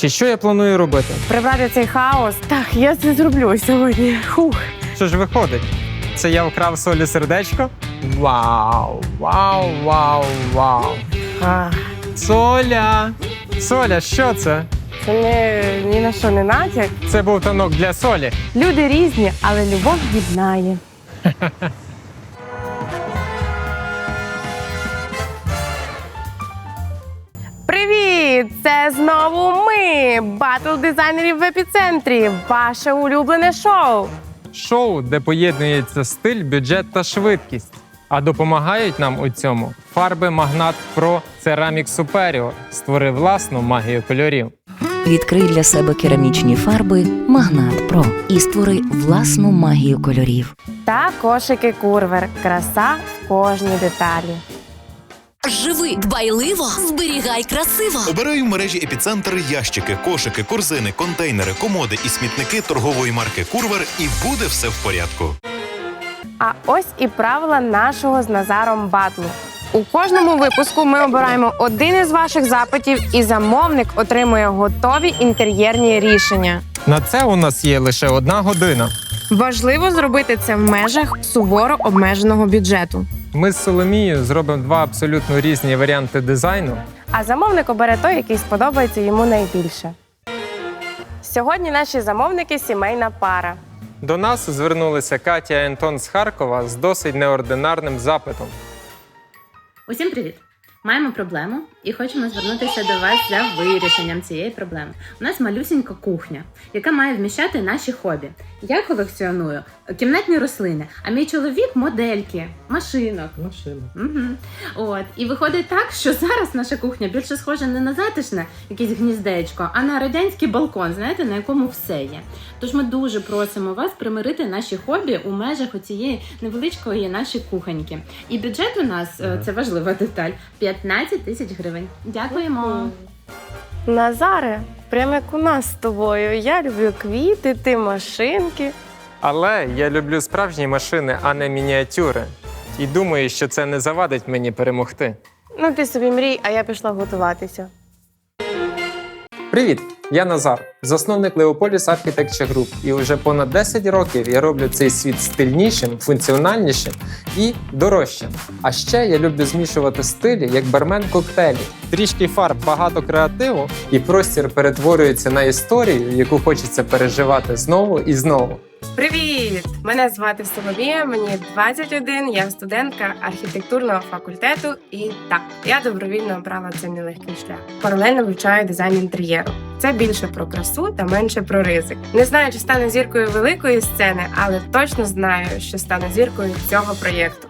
Чи що я планую робити? Прибрати цей хаос. Так, я це зроблю сьогодні. Хух. Що ж виходить? Це я вкрав солі сердечко? Вау! Вау, вау, вау! А, Соля! Соля, що це? це не ні на що не натяк. Це був танок для солі. Люди різні, але любов єднає. Привіт! Це знову ми, батл дизайнерів в епіцентрі. Ваше улюблене шоу. Шоу, де поєднується стиль, бюджет та швидкість. А допомагають нам у цьому фарби Магнат Pro Ceramic Superior. Створи власну магію кольорів. Відкрий для себе керамічні фарби Магнат Про і створи власну магію кольорів. Та кошики курвер. Краса в кожній деталі. Живи дбайливо, зберігай красиво. Обирай у мережі епіцентр ящики, кошики, корзини, контейнери, комоди і смітники торгової марки Курвер, і буде все в порядку. А ось і правила нашого з Назаром батлу. У кожному випуску ми обираємо один із ваших запитів, і замовник отримує готові інтер'єрні рішення. На це у нас є лише одна година. Важливо зробити це в межах суворо обмеженого бюджету. Ми з Соломією зробимо два абсолютно різні варіанти дизайну. А замовник обере той, який сподобається йому найбільше. Сьогодні наші замовники сімейна пара. До нас звернулися Катя і Антон з Харкова з досить неординарним запитом. Усім привіт! Маємо проблему і хочемо звернутися до вас за вирішенням цієї проблеми. У нас малюсінька кухня, яка має вміщати наші хобі. Я колекціоную кімнатні рослини, а мій чоловік модельки, машинок. Машина. Угу. От і виходить так, що зараз наша кухня більше схожа не на затишне якесь гніздечко, а на радянський балкон, знаєте, на якому все є. Тож ми дуже просимо вас примирити наші хобі у межах оцієї невеличкої нашої кухоньки. І бюджет у нас е, це важлива деталь 15 тисяч гривень. Дякуємо. Назаре, прямо як у нас з тобою. Я люблю квіти, ти машинки. Але я люблю справжні машини, а не мініатюри. І думаю, що це не завадить мені перемогти. Ну, ти собі мрій, а я пішла готуватися. Привіт! Я Назар, засновник Leopolis Architecture Group. І вже понад 10 років я роблю цей світ стильнішим, функціональнішим і дорожчим. А ще я люблю змішувати стилі як бармен коктейлі. Трішки фарб, багато креативу, і простір перетворюється на історію, яку хочеться переживати знову і знову. Привіт! Мене звати Соломія, мені 21, я студентка архітектурного факультету. І так, я добровільно обрала цей нелегкий шлях. Паралельно вивчаю дизайн інтер'єру. Це більше про красу та менше про ризик. Не знаю, чи стану зіркою великої сцени, але точно знаю, що стану зіркою цього проєкту.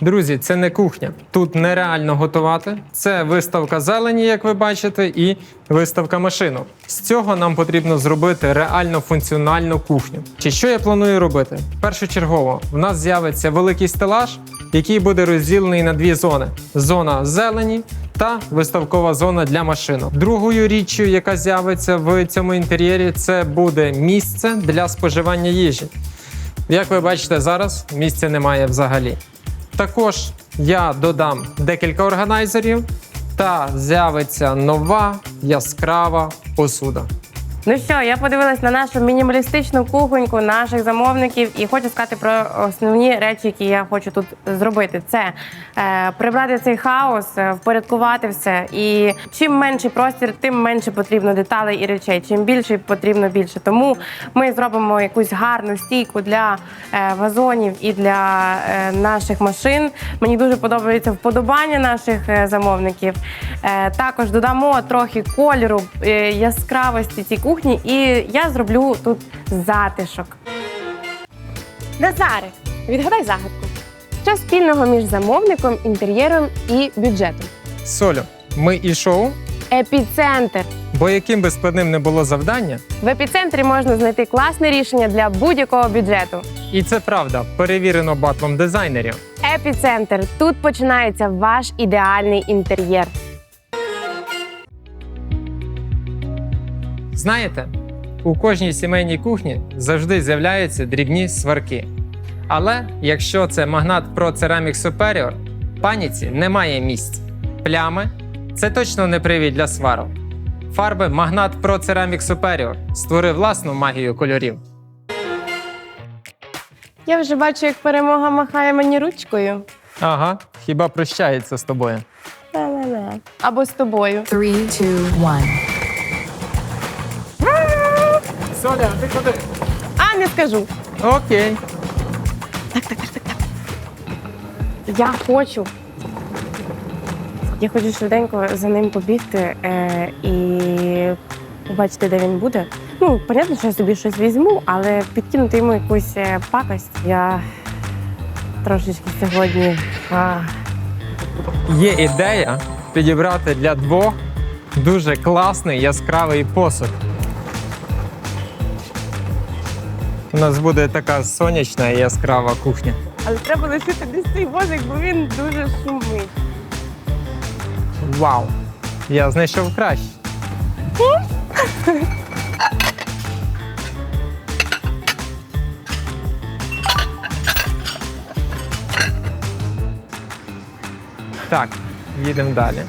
Друзі, це не кухня. Тут нереально готувати. Це виставка зелені, як ви бачите, і виставка машинок. З цього нам потрібно зробити реально функціональну кухню. Чи що я планую робити? Першочергово, в нас з'явиться великий стелаж, який буде розділений на дві зони: зона зелені та виставкова зона для машинок. Другою річчю, яка з'явиться в цьому інтер'єрі, це буде місце для споживання їжі. Як ви бачите зараз, місця немає взагалі. Також я додам декілька органайзерів та з'явиться нова яскрава посуда. Ну що, я подивилась на нашу мінімалістичну кухоньку наших замовників і хочу сказати про основні речі, які я хочу тут зробити. Це е, прибрати цей хаос, е, впорядкувати все. І чим менший простір, тим менше потрібно деталей і речей. Чим більше потрібно більше. Тому ми зробимо якусь гарну стійку для е, вазонів і для е, наших машин. Мені дуже подобається вподобання наших е, замовників. Е, також додамо трохи кольору, е, яскравості цій кухні, і я зроблю тут затишок. Назаре, відгадай загадку. Що спільного між замовником, інтер'єром і бюджетом? Солю, ми і шоу, Епіцентр. бо яким би складним не було завдання, В епіцентрі можна знайти класне рішення для будь-якого бюджету. і це правда, перевірено батлом дизайнерів. Епіцентр. Тут починається ваш ідеальний інтер'єр. Знаєте, у кожній сімейній кухні завжди з'являються дрібні сварки. Але якщо це магнат Pro Ceramic Superior, паніці немає місць. Плями це точно не привід для сварок. Фарби Магнат Pro Ceramic Superior. Створи власну магію кольорів. Я вже бачу, як перемога махає мені ручкою. Ага, хіба прощається з тобою. Ла-ла-ла. Або з тобою. Three, two, one. Соля, ти куди? А, не скажу. Окей. Я хочу. Я хочу швиденько за ним побігти е, і побачити, де він буде. Ну, понятно, що я собі щось візьму, але підкинути йому якусь е, пакость. Я трошечки сьогодні. А, Є ідея підібрати для двох дуже класний яскравий посуд. У нас буде така сонячна і яскрава кухня. але треба лишити десь цей возик, бо він дуже шумить. Вау! Я знайшов краще. Так, їдемо далі.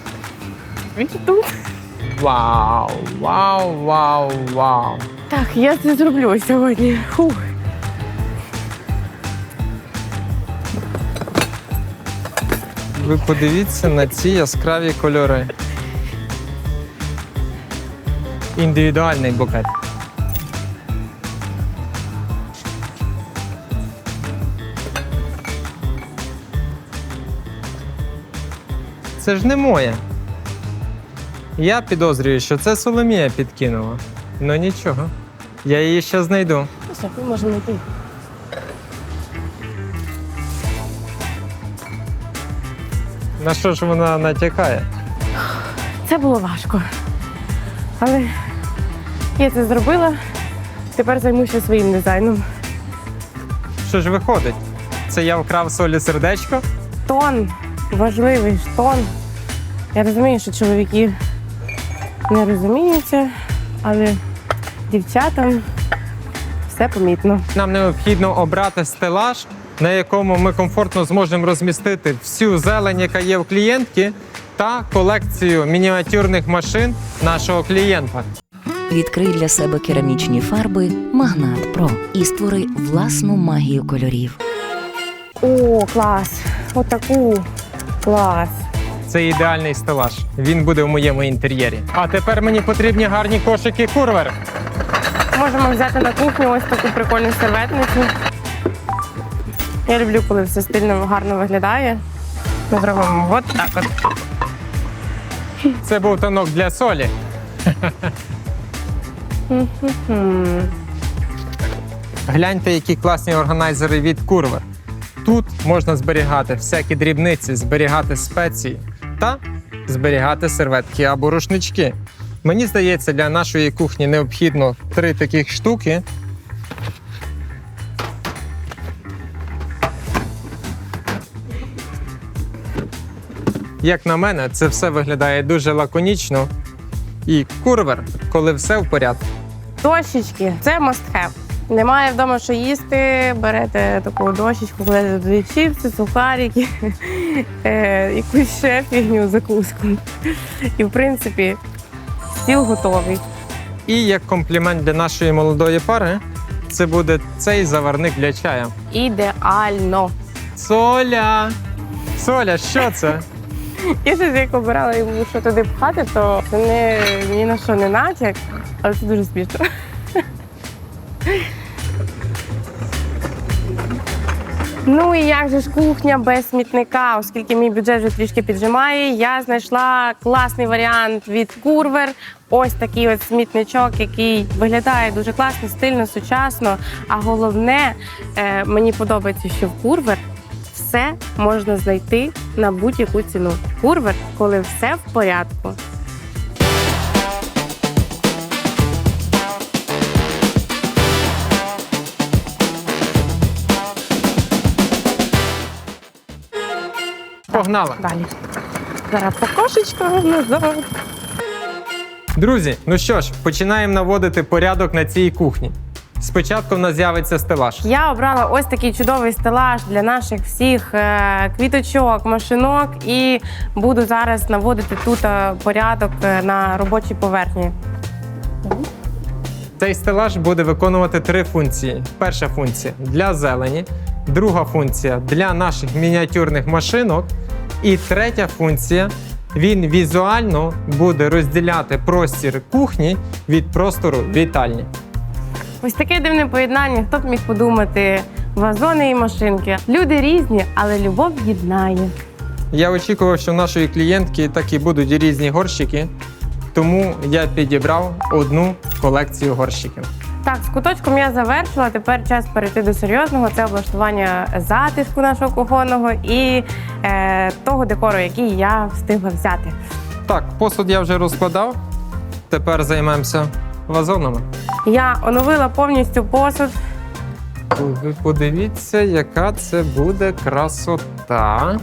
Він тут. Вау, вау, вау, вау. Так, я це зроблю сьогодні. Фух. Ви подивіться на ці яскраві кольори. Індивідуальний букет. Це ж не моє. Я підозрюю, що це Соломія підкинула. Ну нічого. Я її ще знайду. Все, ми можемо йти. На що ж вона натякає? Це було важко. Але я це зробила. Тепер займуся своїм дизайном. Що ж виходить? Це я вкрав солі сердечко? Тон важливий ж тон. Я розумію, що чоловіки не розуміються, але дівчатам все помітно. Нам необхідно обрати стелаж, на якому ми комфортно зможемо розмістити всю зелень, яка є в клієнтки, та колекцію мініатюрних машин нашого клієнта. Відкрий для себе керамічні фарби Магнат Про і створи власну магію кольорів. О, клас! Отаку клас. Це ідеальний стелаж. Він буде в моєму інтер'єрі. А тепер мені потрібні гарні кошики курвер. Можемо взяти на кухню ось таку прикольну серветницю. Я люблю, коли все стильно гарно виглядає. Ми зробимо от так от. Це був тонок для солі. Гляньте, які класні органайзери від Курвер. Тут можна зберігати всякі дрібниці, зберігати спеції та зберігати серветки або рушнички. Мені здається, для нашої кухні необхідно три таких штуки. Як на мене, це все виглядає дуже лаконічно. І курвер, коли все в порядку. Дощечки це have. Немає вдома що їсти, берете таку дощечку, кладете туди чіпси, сухарики, е, якусь ще фігню, закуску. І в принципі стіл готовий. І як комплімент для нашої молодої пари, це буде цей заварник для чаю. Ідеально. Соля! Соля, що це? Я щось як обирала йому, що туди пхати, то це не, ні на що не натяк, але це дуже смішно. Ну і як же ж кухня без смітника, оскільки мій бюджет вже трішки піджимає, я знайшла класний варіант від Курвер. Ось такий от смітничок, який виглядає дуже класно, стильно, сучасно. А головне, е, мені подобається, що в Курвер все можна знайти на будь-яку ціну. Курвер, коли все в порядку. Погнали! Далі. Зараз покошечка назад. Друзі, ну що ж, починаємо наводити порядок на цій кухні. Спочатку в нас з'явиться стелаж. Я обрала ось такий чудовий стелаж для наших всіх е, квіточок, машинок і буду зараз наводити тут е, порядок е, на робочій поверхні. Цей стелаж буде виконувати три функції. Перша функція для зелені, друга функція для наших мініатюрних машинок. І третя функція він візуально буде розділяти простір кухні від простору вітальні. Ось таке дивне поєднання. Хто б міг подумати? Вазони і машинки. Люди різні, але любов єднає. Я очікував, що в нашої клієнтки такі будуть різні горщики, тому я підібрав одну колекцію горщиків. Так, з куточком я завершила. Тепер час перейти до серйозного. Це облаштування затишку нашого кухонного і е, того декору, який я встигла взяти. Так, посуд я вже розкладав. Тепер займемося вазонами. Я оновила повністю посуд. Ви подивіться, яка це буде красота.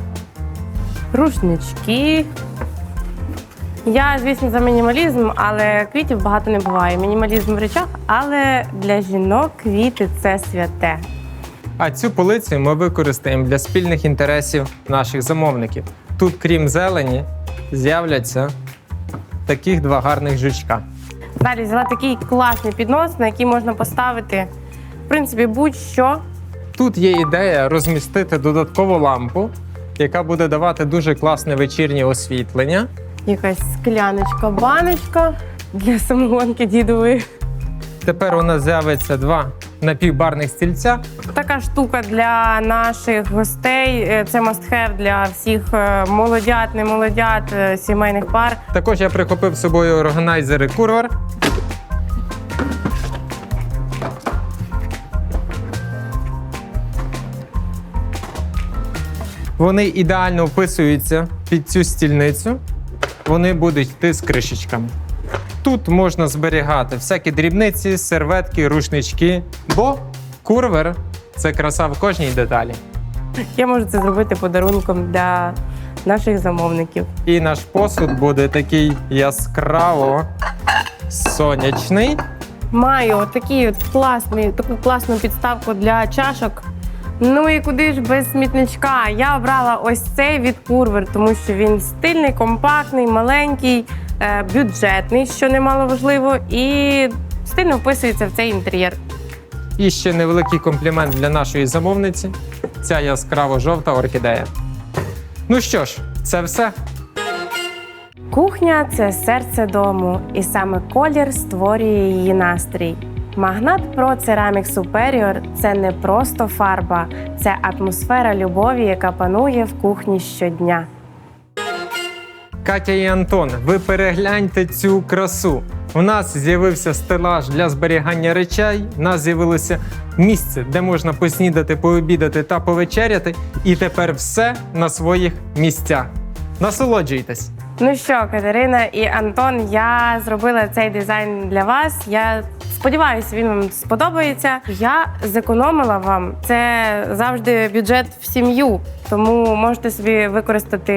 рушнички. Я, звісно, за мінімалізм, але квітів багато не буває. Мінімалізм в речах, але для жінок квіти це святе. А цю полицю ми використаємо для спільних інтересів наших замовників. Тут, крім зелені, з'являться таких два гарних жучка. Далі взяла такий класний піднос, на який можна поставити, в принципі, будь-що. Тут є ідея розмістити додаткову лампу, яка буде давати дуже класне вечірнє освітлення. Якась скляночка, баночка для самогонки дідової. Тепер у нас з'явиться два напівбарних стільця. Така штука для наших гостей. е, Це must-have для всіх е, молодят, не молодят, е, сімейних пар. Також я прихопив з собою органайзери курвер. Вони ідеально вписуються під цю стільницю. Вони будуть йти з кришечками. Тут можна зберігати всякі дрібниці, серветки, рушнички, бо курвер це краса в кожній деталі. Я можу це зробити подарунком для наших замовників. І наш посуд буде такий яскраво сонячний. Маю от класний, таку класну підставку для чашок. Ну і куди ж без смітничка? Я обрала ось цей від Курвер, тому що він стильний, компактний, маленький, е, бюджетний, що немало важливо, і стильно вписується в цей інтер'єр. І ще невеликий комплімент для нашої замовниці. Ця яскраво жовта орхідея. Ну що ж, це все. Кухня це серце дому, і саме колір створює її настрій. Магнат Pro Ceramic Superior – це не просто фарба, це атмосфера любові, яка панує в кухні щодня. Катя і Антон, ви перегляньте цю красу. У нас з'явився стелаж для зберігання речей. У нас з'явилося місце, де можна поснідати, пообідати та повечеряти. І тепер все на своїх місцях. Насолоджуйтесь! Ну що, Катерина і Антон, я зробила цей дизайн для вас. Я сподіваюся, він вам сподобається. Я зекономила вам це завжди бюджет в сім'ю, тому можете собі використати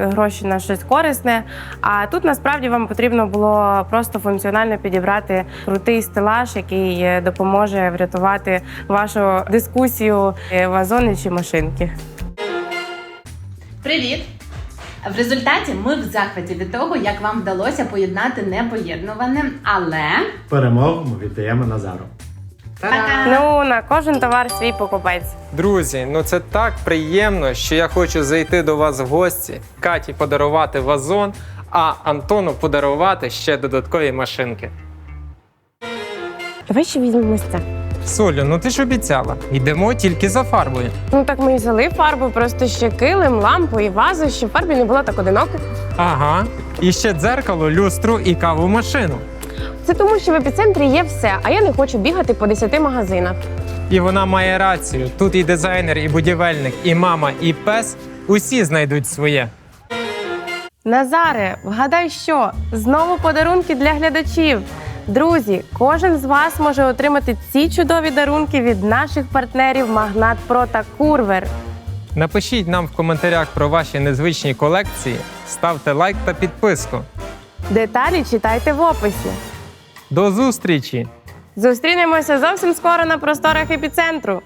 гроші на щось корисне. А тут насправді вам потрібно було просто функціонально підібрати крутий стелаж, який е, допоможе врятувати вашу дискусію е, вазони чи машинки. Привіт! В результаті ми в захваті від того, як вам вдалося поєднати непоєднуване, але Перемогу ми віддаємо Назару. Ну на кожен товар свій покупець. Друзі, ну це так приємно, що я хочу зайти до вас в гості, Каті подарувати вазон, а Антону подарувати ще додаткові машинки. Давай ще візьмемо це. Солю, ну ти ж обіцяла, йдемо тільки за фарбою. Ну так ми взяли фарбу, просто ще килим, лампу і вазу, щоб фарбі не було так одиноко. Ага. І ще дзеркало, люстру і каву машину. Це тому, що в епіцентрі є все, а я не хочу бігати по 10 магазинах. І вона має рацію. Тут і дизайнер, і будівельник, і мама, і пес усі знайдуть своє. Назаре, вгадай, що знову подарунки для глядачів. Друзі, кожен з вас може отримати ці чудові дарунки від наших партнерів Магнат Про та Курвер. Напишіть нам в коментарях про ваші незвичні колекції, ставте лайк та підписку. Деталі читайте в описі. До зустрічі! Зустрінемося зовсім скоро на просторах епіцентру.